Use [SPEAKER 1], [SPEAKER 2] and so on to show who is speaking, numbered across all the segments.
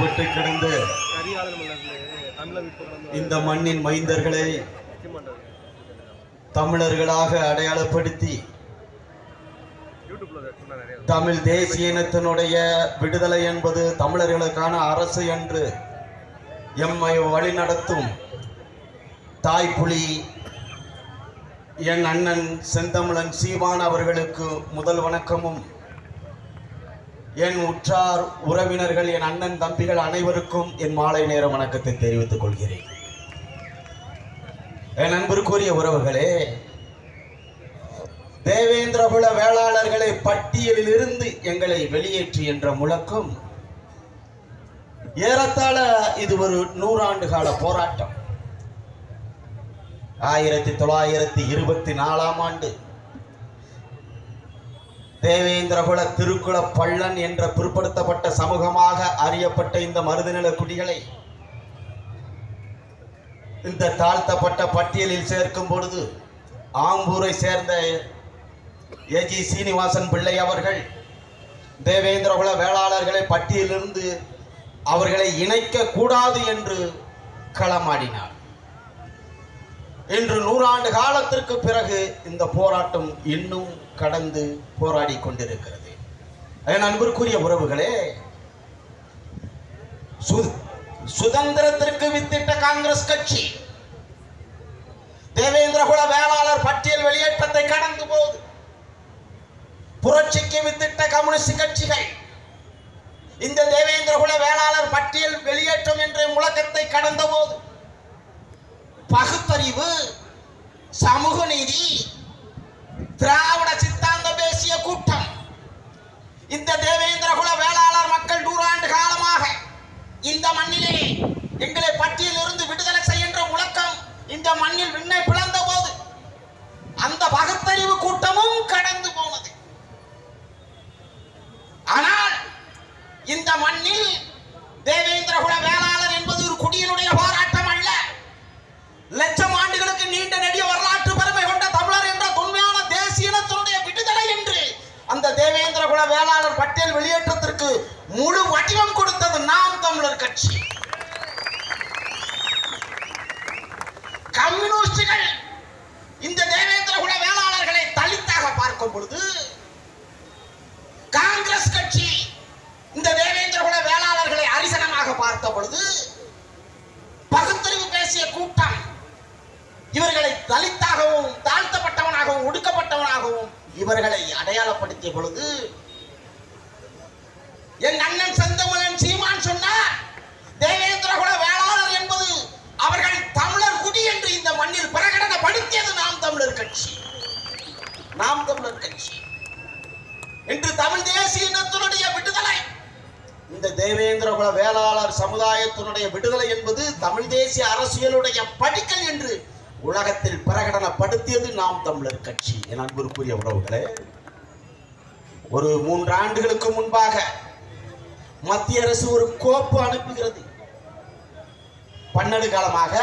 [SPEAKER 1] பெற்று கிடந்த இந்த மண்ணின் மைந்தர்களை தமிழர்களாக அடையாளப்படுத்தி தமிழ் தேசிய இனத்தினுடைய விடுதலை என்பது தமிழர்களுக்கான அரசு என்று எம்மை வழிநடத்தும் தாய்ப்புலி என் அண்ணன் செந்தமிழன் சீமான் அவர்களுக்கு முதல் வணக்கமும். என் உற்றார் உறவினர்கள் என் அண்ணன் தம்பிகள் அனைவருக்கும் என் மாலை நேர வணக்கத்தை தெரிவித்துக் கொள்கிறேன். என் அன்பிற்குரிய உறவுகளே தேவேந்திரகுல வேளாளர்களை பட்டியலில் இருந்து எங்களை வெளியேற்றி என்ற முழக்கம் ஏறத்தாழ இது ஒரு நூறாண்டு கால போராட்டம். ஆயிரத்தி தொள்ளாயிரத்தி இருபத்தி நாலாம் ஆண்டு தேவேந்திரகுல திருக்குல பள்ளன் என்ற பிற்படுத்தப்பட்ட சமூகமாக அறியப்பட்ட இந்த மருதநில குடிகளை இந்த தாழ்த்தப்பட்ட பட்டியலில் சேர்க்கும் பொழுது ஆம்பூரை சேர்ந்த ஏஜி சீனிவாசன் பிள்ளை அவர்கள் தேவேந்திரகுல வேளாளர்களை பட்டியலிருந்து அவர்களை இணைக்க கூடாது என்று களமாடினார். இன்று நூறாண்டு காலத்திற்கு பிறகு இந்த போராட்டம் இன்னும் கடந்து போராடி கொண்டிருக்கிறது. என் அன்பிற்குரிய உறவுகளே சுதந்திரத்திற்கு வித்திட்ட காங்கிரஸ் கட்சி தேவேந்திரகுல வேளாளர் பட்டியல் வெளியேற்றத்தை கடந்து போகுது புரட்சிக்கு வித்திட்ட கம்யூனிஸ்ட் கட்சிகள் இந்த தேவேந்திரகுல வேளாளர் பட்டியல் வெளியேற்றம் என்ற முழக்கத்தை கடந்த போது பகுத்தறிவு சமூக நீதி திராவிட இந்த தேவேந்திரகுல வேளாளர் மக்கள் நூறாண்டு காலமாக இந்த மண்ணிலே எங்களை பட்டியலிருந்து விடுதலை செய்கின்ற முழக்கம் இந்த மண்ணில் விண்ணை பிளந்த போது அந்த பகுத்தறிவு கூட்டமும் கடந்து போனது. ஆனால் இந்த மண்ணில் தேவேந்திரகுல வேளாளர் என்பது ஒரு குடியினுடைய போராட்டம் அல்ல லட்சம் ஆண்டுகளுக்கு நீண்ட நெடிய வரலாற்று பெருமை கொண்ட தமிழர் என்ற தொன்மையான தேசிய இனத்தினுடைய விடுதலை என்று அந்த தேவேந்திரகுல வேளாளர் பட்டியல் வெளியேற்றத்திற்கு முழு வடிவம் கொடுத்தது நாம் தமிழர் கட்சி கம்யூனிஸ்டுகள் இந்த தேவேந்திரகுல வேளாளர்களை தலித்தாக பார்க்கும் பொழுது காங்கிரஸ் கட்சி இந்த தேவேந்திரகுல வேளாளர்களை அரிசனமாக பார்த்த பொழுது பகுத்தறிவு பேசிய கூட்டம் இவர்களை தலித்தாகவும் தாழ்த்தப்பட்டவனாகவும் ஒடுக்கப்பட்டவனாகவும் இவர்களை அடையாளப்படுத்திய பொழுது என் அண்ணன் செந்தமிழன் சீமான் சொன்னார் தேவேந்திரகுல வேளாளர் என்பது அவர்கள் தமிழர் குடி என்று இந்த மண்ணில் பிரகடனப்படுத்தியது நாம் தமிழர் கட்சி நாம் தமிழர் கட்சி. இன்று தமிழ் தேசிய இனத்தினுடைய விடுதலை. இந்த தேவேந்திர குல வேளாளர் சமுதாயத்தினுடைய விடுதலை என்பது தமிழ் தேசிய அரசியலுடைய படிக்கல் என்று உலகத்தில் பிரகடனப்படுத்தியது நாம் தமிழர் கட்சி. என் அன்பிற்குரிய உறவுகளே ஒரு மூன்று ஆண்டுகளுக்கு முன்பாக மத்திய அரசு ஒரு கோப்பு அனுப்புகிறது. பன்னெண்டு காலமாக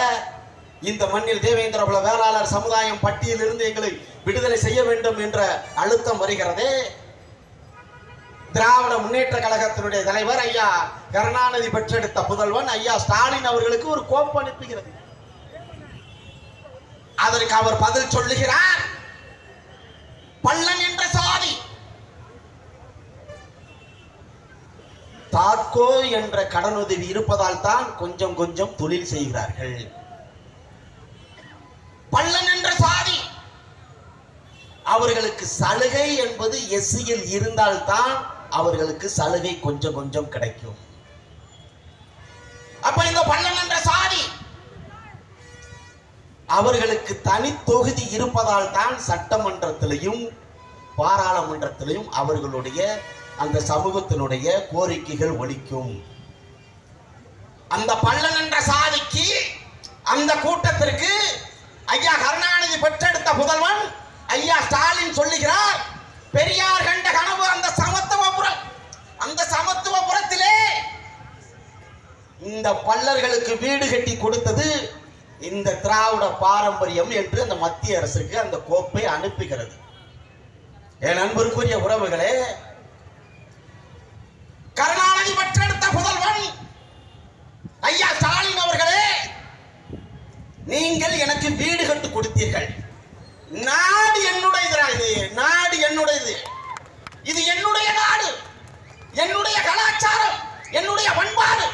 [SPEAKER 1] இந்த மண்ணில் தேவேந்திர குல வேளாளர் சமுதாயம் பட்டியலிருந்து எங்களை விடுதலை செய்ய வேண்டும் என்ற அழுத்தம் வருகிறதே. திராவிட முன்னேற்ற கழகத்தினுடைய தலைவர் ஐயா கருணாநிதி பெற்றெடுத்த புதல்வன் ஐயா ஸ்டாலின் அவர்களுக்கு ஒரு கோப்பு அனுப்புகிறது. அதற்கு அவர் பதில் சொல்லுகிறார். பள்ளன் என்ற சாதி. தாக்கோ என்ற கடனுதவி இருப்பதால் தான் கொஞ்சம் கொஞ்சம் தொழில் செய்கிறார்கள். பள்ளன் என்ற சாதி. அவர்களுக்கு சலுகை என்பது எஸ்சியில் இருந்தால்தான் அவர்களுக்கு சலுகை கொஞ்சம் கொஞ்சம் கிடைக்கும். அப்ப இந்த பள்ளன் என்ற சாதி அவர்களுக்கு தனி தொகுதி இருப்பதால் தான் சட்டமன்றத்திலையும் பாராளுமன்றத்திலையும் அவர்களுடைய அந்த சமூகத்தினுடைய கோரிக்கைகள் ஒழிக்கும் அந்த பள்ளன் என்ற சாதிக்கு அந்த கூட்டத்திற்கு ஐயா கருணாநிதி பெற்றெடுத்த புதல்வன் ஐயா ஸ்டாலின் சொல்லுகிறார் பெரியார் கண்ட கனவு அந்த சமத்துவபுரம் அந்த சமத்துவபுரத்திலே இந்த பல்லர்களுக்கு வீடு கட்டி கொடுத்தது இந்த திராவிட பாரம்பரியம் என்று அந்த மத்திய அரசுக்கு அந்த கோப்பை அனுப்புகிறது. என் அன்பிற்குரிய உறவுகளே கருணாநிதி பெற்றெடுத்த புதல்வன் ஐயா ஸ்டாலின் அவர்களே நீங்கள் எனக்கு வீடு கட்டு கொடுத்தீர்கள். நான் என்னுடையதுடா நாடு என்னுடையது? இது என்னுடைய நாடு. என்னுடைய கலாச்சாரம் என்னுடைய பண்பாடு.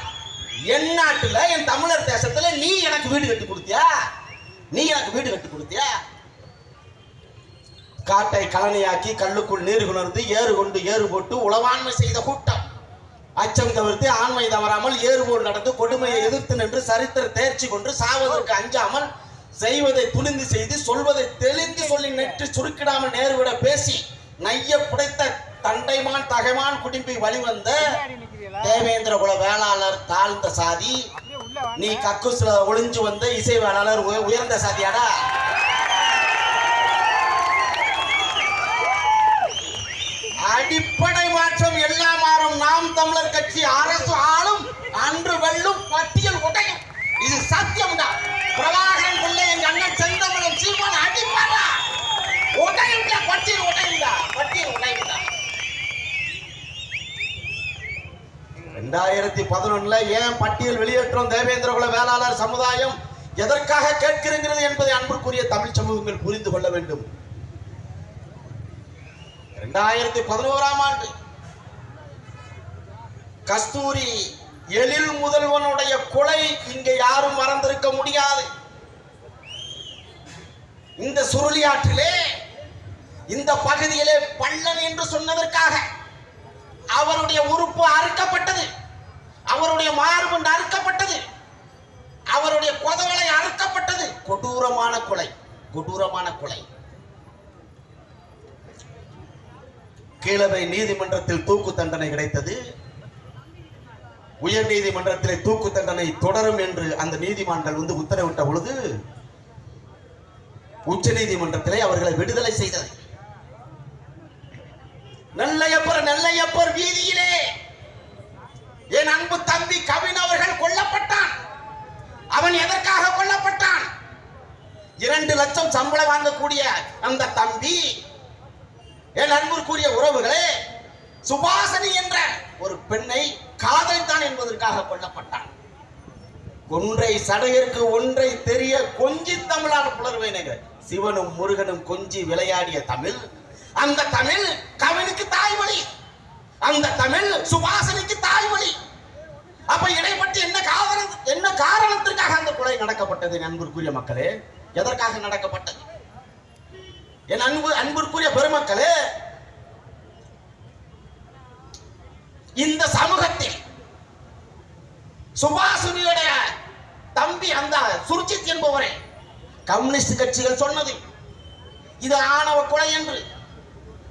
[SPEAKER 1] என் நாட்டுல என் தமிழர் தேசத்துல நீ எனக்கு வீடு கட்டி கொடுத்தியா? நீ எனக்கு வீடு கட்டி கொடுத்தியா? காட்டை கலனையாக்கி கல்லுக்குள் நீர் குணர்ந்து ஏறு கொண்டு ஏறு போட்டு உளவாண்மை செய்த கூட்டம். அச்சம் தவிர்த்து ஆண்மை தவறாமல் ஏறுபோல் நடந்து கொடுமையை எதிர்த்து நின்று சரித்திர தேர்ச்சி கொண்டு சாவதற்கு அஞ்சாமல் செய்வதை துணிந்து செய்து சொல்வதை தெளிந்து சொல்லி நெற்றி சுருக்கிடாமல் நேருவிட பேசி நைய புடைத்த தண்டைமான் தகைமான் குடிம்பி வழிவந்த தேவேந்திர குல வேளாளர் தாழ்ந்த சாதி. நீ கக்கூசுல ஒளிஞ்சு வந்த இசை வேளாளர் உயர்ந்த சாதியாடா. அடிப்படை மாற்றம் எல்லாம் மாறும். நாம் தமிழர் கட்சி அரசு ஆளும் அன்று வெல்லும் பட்டியல் உடையும். இது சத்தியம்டா. பிரபாக பிள்ளை எங்க அண்ணன் செந்தமலன் சீமான் அடிப்பாரா உடையும்டா பட்டியல் உடையும்டா பட்டியல் உடையும்டா ரெண்டாயிரத்தி பதினொன்னுல ஏன் பட்டியல் வெளியேற்றம்? தேவேந்திர குல வேளாளர் சமுதாயம் எதற்காக கேட்கிறது என்பதை அன்புக்குரிய தமிழ் சமூகங்கள் புரிந்து கொள்ள வேண்டும். ரெண்டாயிரத்தி பதினோராம் ஆண்டு கஸ்தூரி எழில் முதல்வனுடைய கொலை இங்கே யாரும் மறந்திருக்க முடியாது. இந்த சுருளியாற்றிலே இந்த பகுதியிலே பள்ளன் என்று சொன்னதற்காக அவருடைய உறுப்பு அறுக்கப்பட்டது. அவருடைய மார்பு அறுக்கப்பட்டது அவருடைய கொதவளை அறுக்கப்பட்டது. கொடூரமான கொலை கொடூரமான கொலை. கீழவை நீதிமன்றத்தில் தூக்கு தண்டனை கிடைத்தது. உயர் நீதிமன்றத்திலே தூக்கு தண்டனை தொடரும் என்று அந்த நீதிமன்றம் வந்து உத்தரவிட்ட பொழுது உச்ச நீதிமன்றத்திலே அவர்களை விடுதலை செய்தது. நெல்லையப்பர் வீதியிலே என் அன்பு தம்பி கவின் அவர்கள் கொல்லப்பட்டான். அவன் எதற்காக கொல்லப்பட்டான்? இரண்டு லட்சம் சம்பளம் வாங்கக்கூடிய அந்த தம்பி என் அன்புக்குரிய உறவுகளே சுபாசனி என்ற ஒரு பெண்ணை காதலித்தான் என்பதற்காக கொல்லப்பட்டான். கொன்றை சடையருக்கு ஒன்றை தெரிய கொஞ்சி தமிழான புலர்வேனங்க சிவனும் முருகனும் கொஞ்சி விளையாடிய தமிழ் அந்த தமிழ் கவினுக்கு தாய்மொழி. அந்த தமிழ் சுவாசனைக்கு தாய்மொழி. அப்ப இடைப்பட்டு என்ன காரணம் என்ன காரணத்திற்காக அந்த கொலை நடக்கப்பட்டது என் அன்பிற்குரிய மக்களே? எதற்காக நடக்கப்பட்டது? என் அன்பு அன்பிற்குரிய பெருமக்களே இந்த சமூகத்தில் சுபாசுனியுடைய தம்பி அந்த சுர்ஜித் என்பவரை கம்யூனிஸ்ட் கட்சிகள் சொன்னது. இது ஆணவ கொலை என்று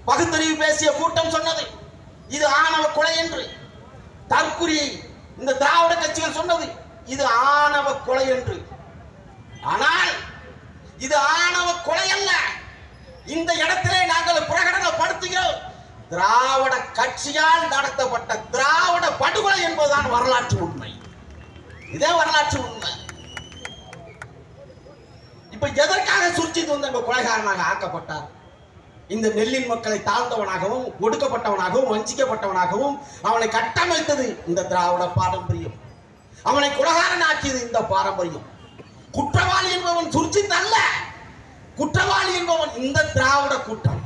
[SPEAKER 1] பகுத்தறிவு பேசிய கூட்டம் சொன்னது. இது ஆணவ கொலை என்று. தற்குறி இந்த திராவிட கட்சிகள் சொன்னது இது ஆணவ கொலை என்று. ஆனால் இது ஆணவ கொலை அல்ல. இந்த இடத்திலே நாங்கள் பிரகடனப்படுத்துகிறோம். திராவிட கட்சியால் நடத்தப்பட்ட திராவிட படுகொலை என்பதுதான் வரலாற்று உண்மை. இதே வரலாற்று உண்மை. இப்ப எதற்காக சுர்ஜித் வந்து அங்க கொலைகாரனாக ஆக்கப்பட்டார்? இந்த நெல்லின் மக்களை தாழ்ந்தவனாகவும் ஒடுக்கப்பட்டவனாகவும் வஞ்சிக்கப்பட்டவனாகவும் அவனை கட்டமைத்தது இந்த திராவிட பாரம்பரியம். அவனை குலகாரன் ஆக்கியது இந்த பாரம்பரியம். குற்றவாளி என்பவன் சுர்ஜித் அல்ல. குற்றவாளி என்பவன் இந்த திராவிட கூட்டம்.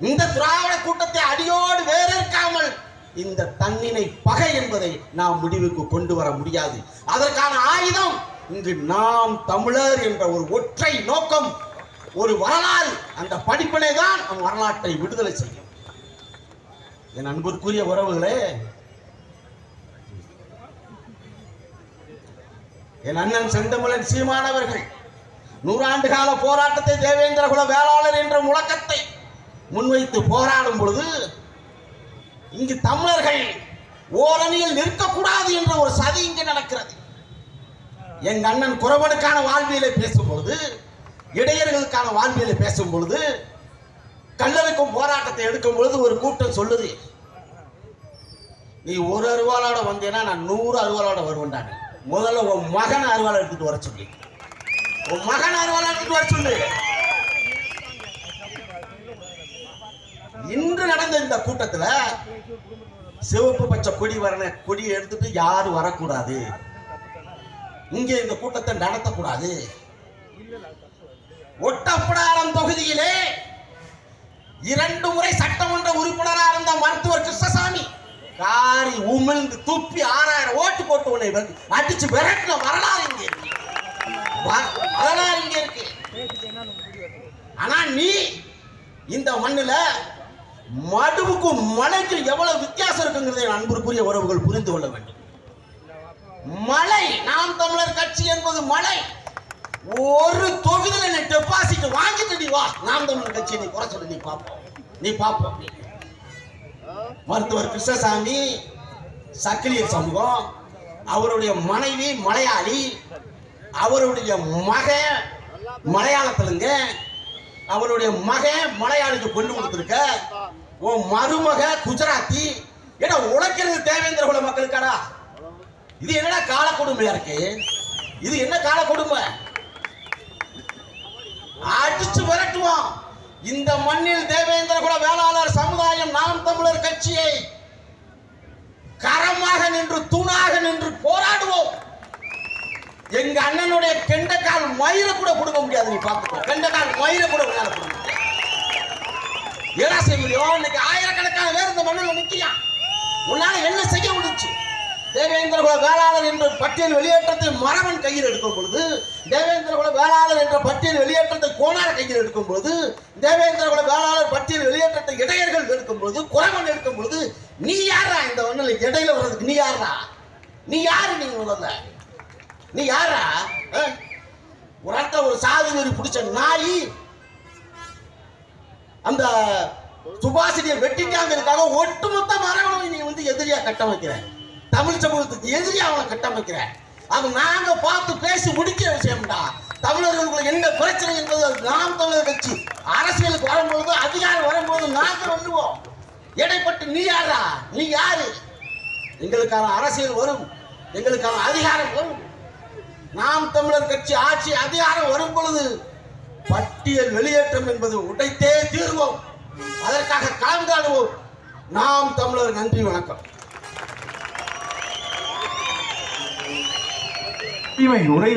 [SPEAKER 1] இந்த திராவிட கூட்டத்தை அடியோடு வேறேற்காமல் இந்த தன்னினை பகை என்பதை நாம் முடிவுக்கு கொண்டு வர முடியாது. அதற்கான ஆயுதம் இங்கு நாம் தமிழர் என்ற ஒரு ஒற்றை நோக்கம் ஒரு வரலாறு. அந்த படிப்பினை தான் நம் வரலாற்றை விடுதலை செய்யும். என் அன்பிற்குரிய உறவுகளே என் அண்ணன் செந்தமிழன் சீமானவர்கள் நூறாண்டு கால போராட்டத்தை தேவேந்திர குல வேளாளர் என்ற முழக்கத்தை முன்வைத்து போராடும் பொழுது இங்கு தமிழர்கள் ஓரணியில் நிற்கக்கூடாது என்ற ஒரு சதி இங்கு நடக்கிறது. எங்க அண்ணன் குறவனுக்கான வாழ்வியலை பேசும்பொழுது இடையர்களுக்கான வாழ்வியலை பேசும் பொழுது கல்லறுக்கும் போராட்டத்தை எடுக்கும் பொழுது ஒரு கூட்டம் சொல்லுது. நீ ஒரு அருவாளோட வந்தேன்னா நான் நூறு அருவாளோட வருவேன்டாங்க. முதல்ல உன் மகன் அருவாளை எடுத்துட்டு வர சொல்லி. உன் மகன் அருவாளை எடுத்துட்டு வர சொல்லு. இன்று நடந்த இந்த கூட்டத்துல சிவப்பு பச்சை கொடி வரண கொடி எடுத்துட்டு யாரும் வரக்கூடாது? இங்கே இந்த கூட்டத்தை நடத்தக்கூடாது. ஒட்டப்படாரம் தொகுதியிலே இரண்டு முறை சட்டமன்ற உறுப்பினராக இருந்த மருத்துவர் கிருஷ்ணசாமி காரி உமிழ்ந்து துப்பி ஆறாயிரம் ஓட்டு போட்டு உன்னை அடிச்சு விரட்டின வரலாறு இங்கே இருக்கு. வரலாறு இங்கே இருக்கு. ஆனா நீ இந்த மண்ணுல மடுவுக்கும் மலைக்கும் எவ்வளவு வித்தியாசம் இருக்குங்கிறதை என் அன்புக்குரிய உறவுகள் புரிந்து கொள்ள வேண்டும். மலை நாம் தமிழர் கட்சி என்பது மலை. ஒரு தொகுதியில நீ டெபாசிட் வாங்கிட்டு நீ வா. நாம் தமிழர் கட்சி நீ குறை சொல்லி நீ பார்ப்போம் நீ பார்ப்போம் மருத்துவர் கிருஷ்ணசாமி சக்கிலியர் சமூகம் அவருடைய மனைவி மலையாளி அவருடைய மகன் மலையாள அவருடைய மகன் மலையாளிக்கு பொண்ணு கொடுத்துருக்க உன் மருமக குஜராத்தி ஏன்னா உழைக்கிறது தேவேந்திர குல மக்களுக்காடா? இது என்னடா கால கொடுமையா இருக்கு? இது என்ன கால கொடுமை? அடிச்சு விரட்டுவோம் இந்த மண்ணில் தேவேந்திர குல வேளாளர் சமுதாயம் நாம் தமிழர் கட்சியை கரமாக நின்று தூணாக நின்று போராடுவோம். எங்க அண்ணனுடைய கெண்டக்கால் மயிர கூட கொடுக்க முடியாது நீ பார்த்துக்கோ. கெண்டக்கால் மயிர கூட உன்னால கொடுக்க முடியாது. செய்ய முடியும் இன்னைக்கு ஆயிரக்கணக்கான பேர் இந்த மண்ணில் நிக்கலாம் உன்னால என்ன செய்ய முடிஞ்சு தேவேந்திர குல வேளாளர் என்ற பட்டியல் வெளியேற்றத்தை மரவன் கையில் எடுக்கும் பொழுது தேவேந்திர குல வேளாளர் என்ற பட்டியல் வெளியேற்றத்தை கோணார் கையில் எடுக்கும் பொழுது தேவேந்திர குல வேளாளர் பட்டியல் வெளியேற்றத்தை இடையர்கள் எடுக்கும் பொழுது குரவன் எடுக்கும் பொழுது நீ யாரா இந்த ஒண்ணுல இடையில வர்றதுக்கு நீ யாரா நீ யாரு நீ முதல்ல? நீ யாரா ஒரு இடத்துல ஒரு சாதி வெறி பிடிச்ச நாய் அந்த சுபாஷினியை வெட்டிட்டாங்கிறதுக்காக ஒட்டுமொத்த மரபணு நீ வந்து எதிரியா கட்டமைக்கிற தமிழ் சமூகத்துக்கு எதிரியா அவனை கட்டமைக்கிற. அது நாங்க பார்த்து பேசி முடிக்கிற விஷயம்டா. தமிழர்களுக்கு என்ன பிரச்சனை என்பது அது நாம் தமிழர் கட்சி. அரசியலுக்கு வரும்போது அதிகாரம் வரும்போது நாங்க வந்துவோம் இடைப்பட்டு நீ யாரா? நீ யாரு? எங்களுக்கான அரசியல் வரும். எங்களுக்கான அதிகாரம் வரும். நாம் தமிழர் கட்சி ஆட்சி அதிகாரம் வரும் பொழுது பட்டியல் வெளியேற்றம் என்பது உடைத்தே தீர்வோம். அதற்காக கலந்தாடுவோம். நாம் தமிழர் நன்றி வணக்கம்.
[SPEAKER 2] 因为有了一。